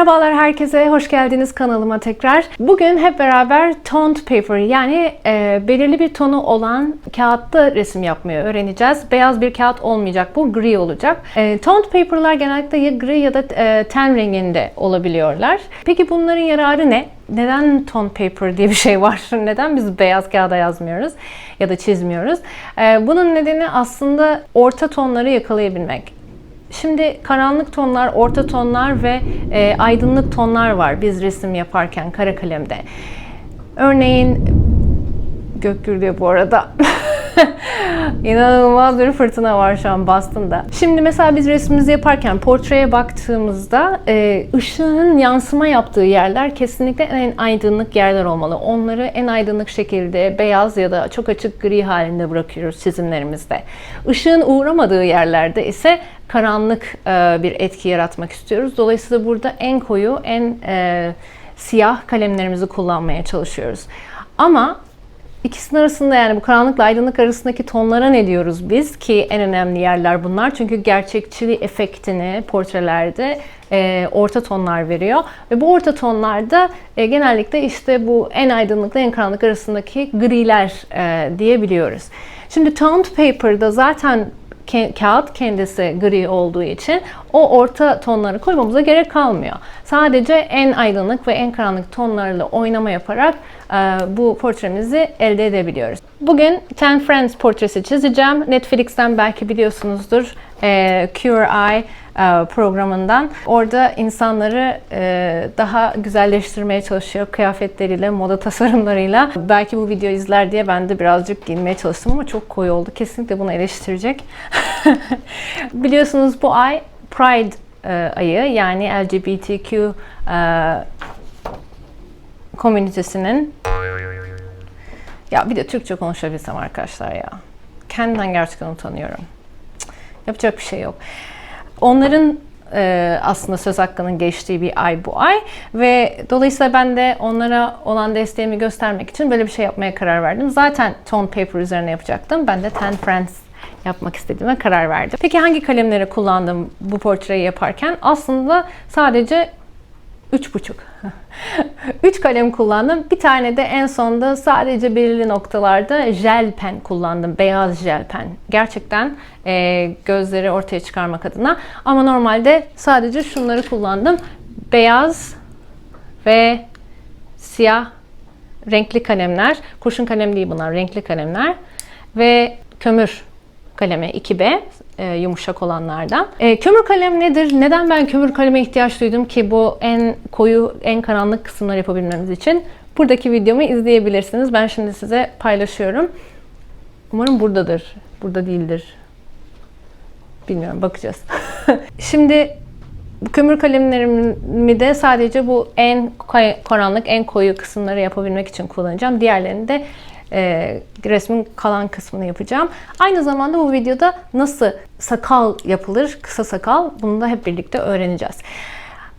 Merhabalar herkese, hoş geldiniz kanalıma tekrar. Bugün hep beraber toned paper yani e, belirli bir tonu olan kağıtta resim yapmayı öğreneceğiz. Beyaz bir kağıt olmayacak bu, gri olacak. E, toned paperlar genellikle ya gri ya da e, ten renginde olabiliyorlar. Peki bunların yararı ne? Neden tone paper diye bir şey var? Neden biz beyaz kağıda yazmıyoruz ya da çizmiyoruz? E, bunun nedeni aslında orta tonları yakalayabilmek. Şimdi karanlık tonlar, orta tonlar ve e, aydınlık tonlar var biz resim yaparken kara kalemde. Örneğin gök gürlüyor bu arada. İnanılmaz bir fırtına var şu an Boston'da. Şimdi mesela biz resmimizi yaparken portreye baktığımızda e, ışığın yansıma yaptığı yerler kesinlikle en aydınlık yerler olmalı. Onları en aydınlık şekilde beyaz ya da çok açık gri halinde bırakıyoruz çizimlerimizde. Işığın uğramadığı yerlerde ise karanlık e, bir etki yaratmak istiyoruz. Dolayısıyla burada en koyu, en e, siyah kalemlerimizi kullanmaya çalışıyoruz. Ama İkisinin arasında yani bu karanlıkla aydınlık arasındaki tonlara ne diyoruz biz ki en önemli yerler bunlar. Çünkü gerçekçiliği efektini portrelerde e, orta tonlar veriyor. Ve bu orta tonlarda e, genellikle işte bu en aydınlıkla en karanlık arasındaki griler e, diyebiliyoruz. Şimdi toned paper'da zaten kağıt kendisi gri olduğu için o orta tonları koymamıza gerek kalmıyor. Sadece en aydınlık ve en karanlık tonlarla oynama yaparak e, bu portremizi elde edebiliyoruz. Bugün Ten Friends portresi çizeceğim. Netflix'ten belki biliyorsunuzdur. E, Cure Eye programından. Orada insanları e, daha güzelleştirmeye çalışıyor kıyafetleriyle, moda tasarımlarıyla. Belki bu videoyu izler diye ben de birazcık giyinmeye çalıştım ama çok koyu oldu. Kesinlikle bunu eleştirecek. Biliyorsunuz bu ay Pride e, ayı yani LGBTQ komünitesinin ya bir de Türkçe konuşabilsem arkadaşlar ya. Kendimden gerçekten utanıyorum. Yapacak bir şey yok. Onların e, aslında söz hakkının geçtiği bir ay bu ay ve dolayısıyla ben de onlara olan desteğimi göstermek için böyle bir şey yapmaya karar verdim. Zaten tone paper üzerine yapacaktım. Ben de Ten Friends yapmak istediğime karar verdim. Peki hangi kalemleri kullandım bu portreyi yaparken? Aslında sadece Üç buçuk. Üç kalem kullandım. Bir tane de en sonda sadece belirli noktalarda jel pen kullandım. Beyaz jel pen. Gerçekten e, gözleri ortaya çıkarmak adına. Ama normalde sadece şunları kullandım. Beyaz ve siyah renkli kalemler. Kurşun kalem değil bunlar. Renkli kalemler. Ve kömür kalemi 2B e, yumuşak olanlardan. E, kömür kalem nedir? Neden ben kömür kaleme ihtiyaç duydum ki bu en koyu, en karanlık kısımları yapabilmemiz için? Buradaki videomu izleyebilirsiniz. Ben şimdi size paylaşıyorum. Umarım buradadır. Burada değildir. Bilmiyorum bakacağız. şimdi kömür kalemlerimi de sadece bu en karanlık, en koyu kısımları yapabilmek için kullanacağım. Diğerlerini de e, resmin kalan kısmını yapacağım. Aynı zamanda bu videoda nasıl sakal yapılır, kısa sakal bunu da hep birlikte öğreneceğiz.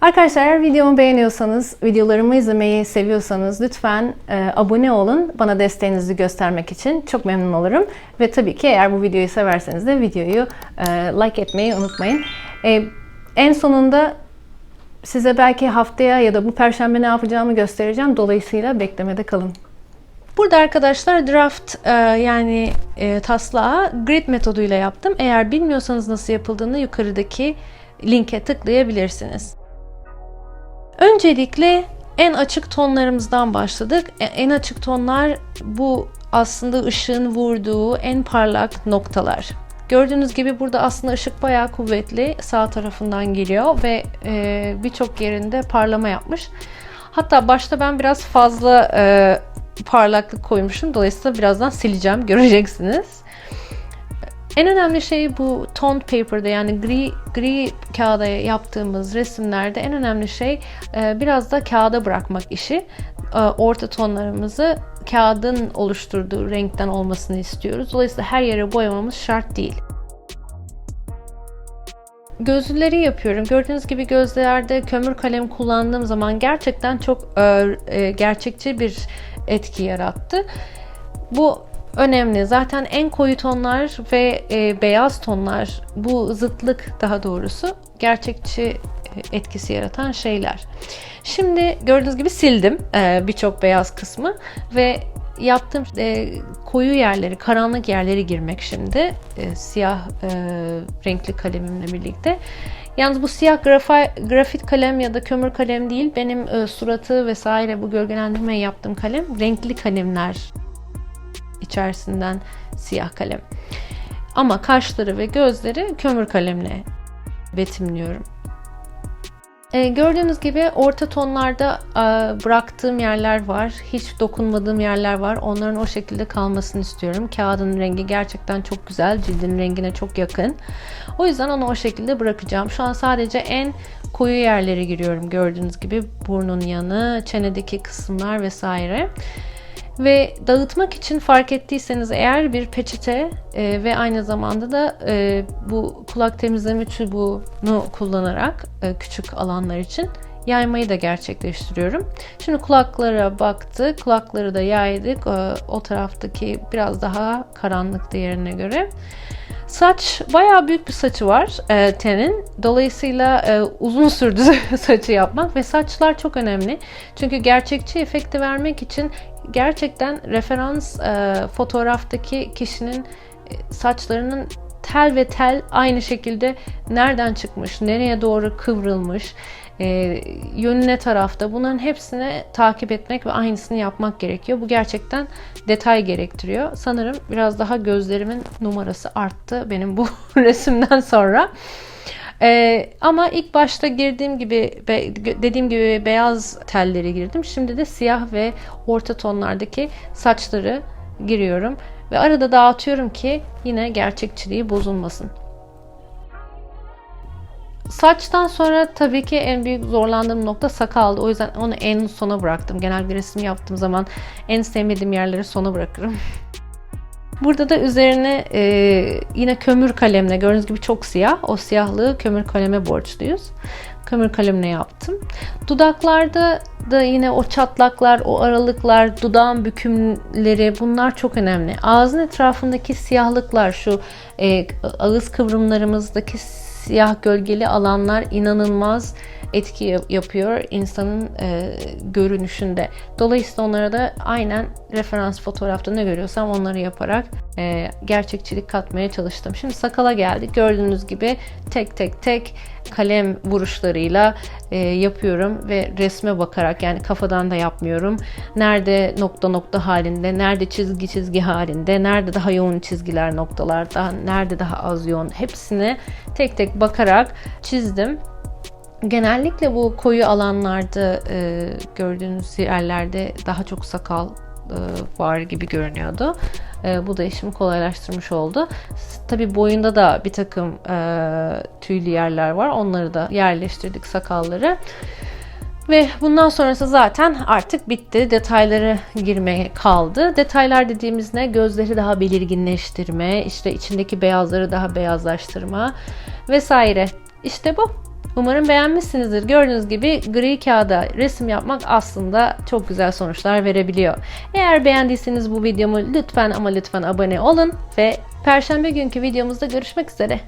Arkadaşlar eğer videomu beğeniyorsanız, videolarımı izlemeyi seviyorsanız lütfen e, abone olun. Bana desteğinizi göstermek için çok memnun olurum. Ve tabii ki eğer bu videoyu severseniz de videoyu e, like etmeyi unutmayın. E, en sonunda size belki haftaya ya da bu perşembe ne yapacağımı göstereceğim. Dolayısıyla beklemede kalın. Burada arkadaşlar draft e, yani e, taslağı grid metoduyla yaptım. Eğer bilmiyorsanız nasıl yapıldığını yukarıdaki linke tıklayabilirsiniz. Öncelikle en açık tonlarımızdan başladık. E, en açık tonlar bu aslında ışığın vurduğu en parlak noktalar. Gördüğünüz gibi burada aslında ışık bayağı kuvvetli sağ tarafından geliyor ve e, birçok yerinde parlama yapmış. Hatta başta ben biraz fazla e, parlaklık koymuşum. Dolayısıyla birazdan sileceğim. Göreceksiniz. En önemli şey bu toned paper'da yani gri gri kağıda yaptığımız resimlerde en önemli şey e, biraz da kağıda bırakmak işi. E, orta tonlarımızı kağıdın oluşturduğu renkten olmasını istiyoruz. Dolayısıyla her yere boyamamız şart değil. Gözlüleri yapıyorum. Gördüğünüz gibi gözlerde kömür kalem kullandığım zaman gerçekten çok e, gerçekçi bir etki yarattı. Bu önemli. Zaten en koyu tonlar ve e, beyaz tonlar bu zıtlık daha doğrusu gerçekçi etkisi yaratan şeyler. Şimdi gördüğünüz gibi sildim e, birçok beyaz kısmı ve yaptığım e, koyu yerleri, karanlık yerleri girmek şimdi e, siyah e, renkli kalemimle birlikte. Yalnız bu siyah grafa, grafit kalem ya da kömür kalem değil. Benim e, suratı vesaire bu gölgelendirmeyi yaptığım kalem renkli kalemler içerisinden siyah kalem. Ama kaşları ve gözleri kömür kalemle betimliyorum. E, gördüğünüz gibi orta tonlarda e, bıraktığım yerler var. Hiç dokunmadığım yerler var. Onların o şekilde kalmasını istiyorum. Kağıdın rengi gerçekten çok güzel. Cildin rengine çok yakın. O yüzden onu o şekilde bırakacağım. Şu an sadece en koyu yerlere giriyorum. Gördüğünüz gibi burnun yanı, çenedeki kısımlar vesaire. Ve dağıtmak için fark ettiyseniz eğer bir peçete e, ve aynı zamanda da e, bu kulak temizleme çubuğunu kullanarak e, küçük alanlar için yaymayı da gerçekleştiriyorum. Şimdi kulaklara baktık. Kulakları da yaydık. E, o taraftaki biraz daha karanlık diğerine göre. Saç bayağı büyük bir saçı var e, tenin. Dolayısıyla e, uzun sürdü saçı yapmak ve saçlar çok önemli. Çünkü gerçekçi efekti vermek için gerçekten referans e, fotoğraftaki kişinin e, saçlarının tel ve tel aynı şekilde nereden çıkmış, nereye doğru kıvrılmış, e, yönü ne tarafta bunların hepsini takip etmek ve aynısını yapmak gerekiyor. Bu gerçekten detay gerektiriyor. Sanırım biraz daha gözlerimin numarası arttı benim bu resimden sonra. Ee, ama ilk başta girdiğim gibi be, dediğim gibi beyaz telleri girdim. Şimdi de siyah ve orta tonlardaki saçları giriyorum ve arada dağıtıyorum ki yine gerçekçiliği bozulmasın. Saçtan sonra tabii ki en büyük zorlandığım nokta sakaldı. O yüzden onu en sona bıraktım. Genel bir resim yaptığım zaman en sevmediğim yerleri sona bırakırım. Burada da üzerine e, yine kömür kalemle gördüğünüz gibi çok siyah. O siyahlığı kömür kaleme borçluyuz. Kömür kalemle yaptım. Dudaklarda da yine o çatlaklar, o aralıklar, dudağın bükümleri bunlar çok önemli. Ağzın etrafındaki siyahlıklar, şu e, ağız kıvrımlarımızdaki siyah gölgeli alanlar inanılmaz etki yapıyor insanın e, görünüşünde. Dolayısıyla onlara da aynen referans fotoğrafta ne görüyorsam onları yaparak e, gerçekçilik katmaya çalıştım. Şimdi sakala geldik. Gördüğünüz gibi tek tek tek kalem vuruşlarıyla e, yapıyorum ve resme bakarak yani kafadan da yapmıyorum. Nerede nokta nokta halinde, nerede çizgi çizgi halinde, nerede daha yoğun çizgiler noktalarda, nerede daha az yoğun hepsini tek tek bakarak çizdim. Genellikle bu koyu alanlarda e, gördüğünüz yerlerde daha çok sakal e, var gibi görünüyordu. E, bu da işimi kolaylaştırmış oldu. Tabi boyunda da bir takım e, tüylü yerler var. Onları da yerleştirdik sakalları. Ve bundan sonrası zaten artık bitti. Detayları girmeye kaldı. Detaylar dediğimiz ne? Gözleri daha belirginleştirme, işte içindeki beyazları daha beyazlaştırma vesaire. İşte bu. Umarım beğenmişsinizdir. Gördüğünüz gibi gri kağıda resim yapmak aslında çok güzel sonuçlar verebiliyor. Eğer beğendiyseniz bu videomu lütfen ama lütfen abone olun ve perşembe günkü videomuzda görüşmek üzere.